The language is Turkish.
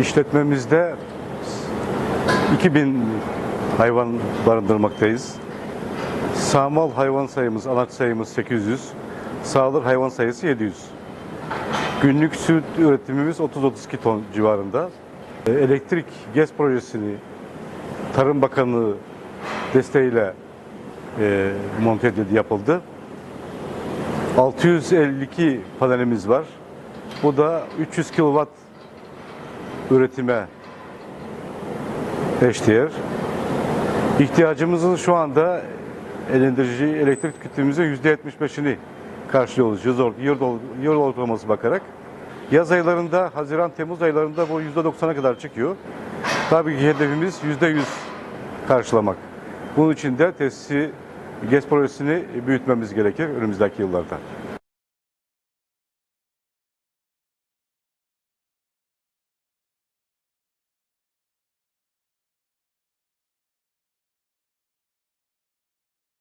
İşletmemizde 2000 hayvan barındırmaktayız. Sağmal hayvan sayımız, anaç sayımız 800, sağlık hayvan sayısı 700. Günlük süt üretimimiz 30-32 ton civarında. E, Elektrik GES projesini Tarım Bakanlığı desteğiyle e, monte edildi, yapıldı. 652 panelimiz var. Bu da 300 kW üretime eşdeğer. İhtiyacımızın şu anda elindirici elektrik tüketimimizin %75'ini karşılıyoruz yıl, or- yıl, yıl ortalaması bakarak. Yaz aylarında, Haziran-Temmuz aylarında bu %90'a kadar çıkıyor. Tabii ki hedefimiz %100 karşılamak. Bunun için de tesisi, GES projesini büyütmemiz gerekir önümüzdeki yıllarda.